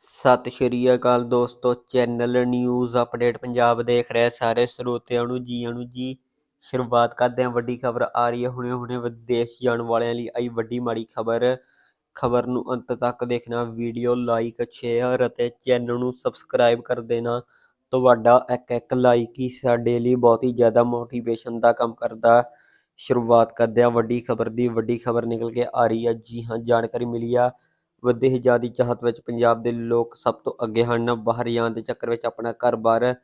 ਸਤਿ ਸ਼੍ਰੀ ਅਕਾਲ ਦੋਸਤੋ, channel news update Punjab ਦੇਖ ਰਹੇ ਸਾਰੇ ਸਰੋਤਿਆਂ ਨੂੰ ਜੀ ਨੂੰ ਜੀ। ਸ਼ੁਰੂਆਤ ਕਰਦੇ ਹਾਂ, ਵੱਡੀ ਖਬਰ ਆ ਰਹੀ ਹੈ। ਹੁਣੇ ਹੁਣੇ ਵਿਦੇਸ਼ ਜਾਣ ਵਾਲਿਆਂ ਲਈ ਆਈ ਵੱਡੀ ਮਾੜੀ ਖਬਰ। ਖਬਰ ਨੂੰ ਅੰਤ ਤੱਕ ਦੇਖਣਾ, ਵੀਡੀਓ ਲਾਈਕ ਸ਼ੇਅਰ ਅਤੇ ਚੈਨਲ ਨੂੰ ਸਬਸਕ੍ਰਾਈਬ ਕਰ ਦੇਣਾ। ਤੁਹਾਡਾ ਇੱਕ ਇੱਕ ਲਾਈਕ ਹੀ ਸਾਡੇ ਲਈ ਬਹੁਤ ਹੀ ਜ਼ਿਆਦਾ ਮੋਟੀਵੇਸ਼ਨ ਦਾ ਕੰਮ ਕਰਦਾ। ਸ਼ੁਰੂਆਤ ਕਰਦੇ ਹਾਂ ਵੱਡੀ ਖਬਰ ਦੀ। ਵੱਡੀ ਖਬਰ ਨਿਕਲ ਕੇ ਆ ਰਹੀ ਹੈ। ਜੀ ਹਾਂ, ਜਾਣਕਾਰੀ ਮਿਲੀ ਆ। ਵਧਦੀ ਦੀ ਚਾਹਤ ਵਿੱਚ ਪੰਜਾਬ ਦੇ ਲੋਕ ਸਭ ਤੋਂ ਅੱਗੇ ਹਨ। ਬਾਹਰ ਜਾਣ ਦੇ ਚੱਕਰ ਵਿੱਚ ਆਪਣਾ ਘਰ-ਬਾਰ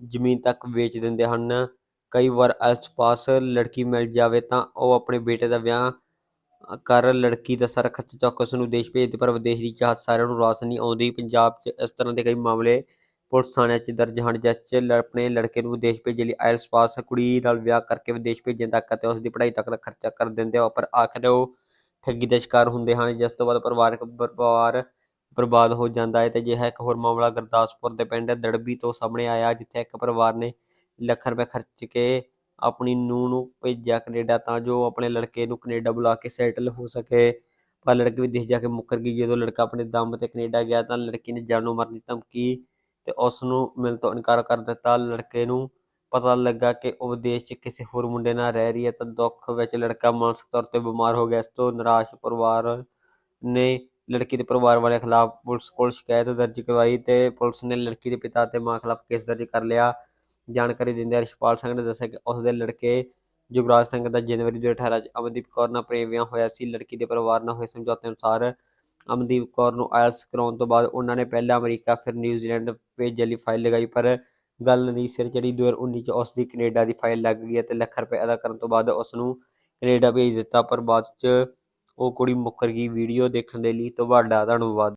ਜ਼ਮੀਨ ਤੱਕ ਵੇਚ ਦਿੰਦੇ ਹਨ। ਕਈ ਵਾਰ ਆਸ ਪਾਸ ਲੜਕੀ ਮਿਲ ਜਾਵੇ ਤਾਂ ਉਹ ਆਪਣੇ ਬੇਟੇ ਦਾ ਵਿਆਹ ਕਰ ਲੜਕੀ ਦਾ ਸਾਰਾ ਖਰਚ ਚੁੱਕ ਉਸ ਨੂੰ ਦੇਸ਼ ਭੇਜਦੇ, ਪਰ ਵਿਦੇਸ਼ ਦੀ ਚਾਹਤ ਸਾਰਿਆਂ ਨੂੰ ਰਾਸ ਨਹੀਂ ਆਉਂਦੀ। ਪੰਜਾਬ 'ਚ ਇਸ ਤਰ੍ਹਾਂ ਦੇ ਕਈ ਮਾਮਲੇ ਪੁਲਿਸ ਥਾਣਿਆਂ 'ਚ ਦਰਜ ਹਨ, ਜਿਸ 'ਚ ਆਪਣੇ ਲੜਕੇ ਨੂੰ ਵਿਦੇਸ਼ ਭੇਜਣ ਲਈ ਆਇਲਸ ਪਾਸ ਕੁੜੀ ਨਾਲ ਵਿਆਹ ਕਰਕੇ ਵਿਦੇਸ਼ ਭੇਜਣ ਤੱਕ ਅਤੇ ਉਸ ਦੀ ਪੜ੍ਹਾਈ ਤੱਕ ਦਾ ਖਰਚਾ ਕਰ ਦਿੰਦੇ ਹੋ ਪਰ ਆਖਰ ਉਹ ਠੱਗੀ ਦਾ ਸ਼ਿਕਾਰ ਹੁੰਦੇ ਹਨ, ਜਿਸ ਤੋਂ ਬਾਅਦ ਪਰਿਵਾਰਕ ਪਰਿਵਾਰ ਬਰਬਾਦ ਹੋ ਜਾਂਦਾ ਹੈ ਤੇ ਅਜਿਹਾ ਇੱਕ ਹੋਰ ਮਾਮਲਾ ਗੁਰਦਾਸਪੁਰ ਦੇ ਪਿੰਡ ਦੜਬੀ ਤੋਂ ਸਾਹਮਣੇ ਆਇਆ, ਜਿੱਥੇ ਇੱਕ ਪਰਿਵਾਰ ਨੇ ਲੱਖ ਰੁਪਏ ਖਰਚ ਕੇ ਆਪਣੀ ਨੂੰਹ ਨੂੰ ਭੇਜਿਆ ਕੈਨੇਡਾ ਤਾਂ ਜੋ ਆਪਣੇ ਲੜਕੇ ਨੂੰ ਕੈਨੇਡਾ ਬੁਲਾ ਕੇ ਸੈਟਲ ਹੋ ਸਕੇ। ਪਰ ਲੜਕੀ ਵੀ ਦੇਸ਼ ਜਾ ਕੇ ਮੁੱਕਰ ਗਈ, ਜਦੋਂ ਲੜਕਾ ਆਪਣੇ ਦਮ ਤੇ ਕੈਨੇਡਾ ਗਿਆ ਤਾਂ ਲੜਕੀ ਨੇ ਜਾਨੋਂ ਮਾਰਨ ਦੀ ਧਮਕੀ ਤੇ ਉਸ ਨੂੰ ਮਿਲਣ ਤੋਂ ਇਨਕਾਰ ਕਰ ਦਿੱਤਾ। ਲੜਕੇ ਨੂੰ ਪਤਾ ਲੱਗਾ ਕਿ ਉਹ ਵਿਦੇਸ਼ 'ਚ ਕਿਸੇ ਹੋਰ ਮੁੰਡੇ ਨਾਲ ਰਹਿ ਰਹੀ ਹੈ ਤਾਂ ਦੁੱਖ ਵਿੱਚ ਲੜਕਾ ਮਾਨਸਿਕ ਤੌਰ ਤੇ ਬਿਮਾਰ ਹੋ ਗਿਆ। ਇਸ ਤੋਂ ਨਿਰਾਸ਼ ਪਰਿਵਾਰ ਨੇ ਲੜਕੀ ਦੇ ਪਰਿਵਾਰ ਵਾਲਿਆਂ ਖਿਲਾਫ ਪੁਲਿਸ ਕੋਲ ਸ਼ਿਕਾਇਤ ਦਰਜ ਕਰਵਾਈ ਤੇ ਪੁਲਿਸ ਨੇ ਲੜਕੀ ਦੇ ਪਿਤਾ ਤੇ ਮਾਂ ਖਿਲਾਫ ਕੇਸ ਦਰਜ ਕਰ ਲਿਆ। ਜਾਣਕਾਰੀ ਦਿੰਦਿਆਂ ਰਿਸ਼ਪਾਲ ਸਿੰਘ ਨੇ ਦੱਸਿਆ ਕਿ ਉਸ ਦੇ ਲੜਕੇ ਜੁਗਰਾਜ ਸਿੰਘ ਦਾ ਜਨਵਰੀ 2018 ਚ ਅਮਨਦੀਪ ਕੌਰ ਨਾਲ ਪ੍ਰੇਮ ਵਿਆਹ ਹੋਇਆ ਸੀ। ਲੜਕੀ ਦੇ ਪਰਿਵਾਰ ਨਾਲ ਹੋਏ ਸਮਝੌਤੇ ਅਨੁਸਾਰ ਅਮਨਦੀਪ ਕੌਰ ਨੂੰ ਆਇਲਸ ਕਰਾਉਣ ਤੋਂ ਬਾਅਦ ਉਹਨਾਂ ਨੇ ਪਹਿਲਾਂ ਅਮਰੀਕਾ, ਫਿਰ ਨਿਊਜ਼ੀਲੈਂਡ ਭੇਜਣ ਲਈ ਫਾਈਲ ਲਗਾਈ, ਪਰ ਗੱਲ ਨਹੀਂ ਸਿਰ ਚੜੀ 2019 ਚ ਉਸ ਦੀ ਕੈਨੇਡਾ ਦੀ ਫਾਈਲ ਲੱਗ ਗਈ ਅਤੇ ਲੱਖ ਰੁਪਏ ਅਦਾ ਕਰਨ ਤੋਂ ਬਾਅਦ ਉਸ ਨੂੰ ਕੈਨੇਡਾ ਭੇਜ ਦਿੱਤਾ, ਪਰ ਬਾਅਦ ਚ ਉਹ ਕੁੜੀ ਮੁੱਕਰ ਗਈ। ਵੀਡੀਓ ਦੇਖਣ ਦੇ ਲਈ ਤੁਹਾਡਾ ਧੰਨਵਾਦ।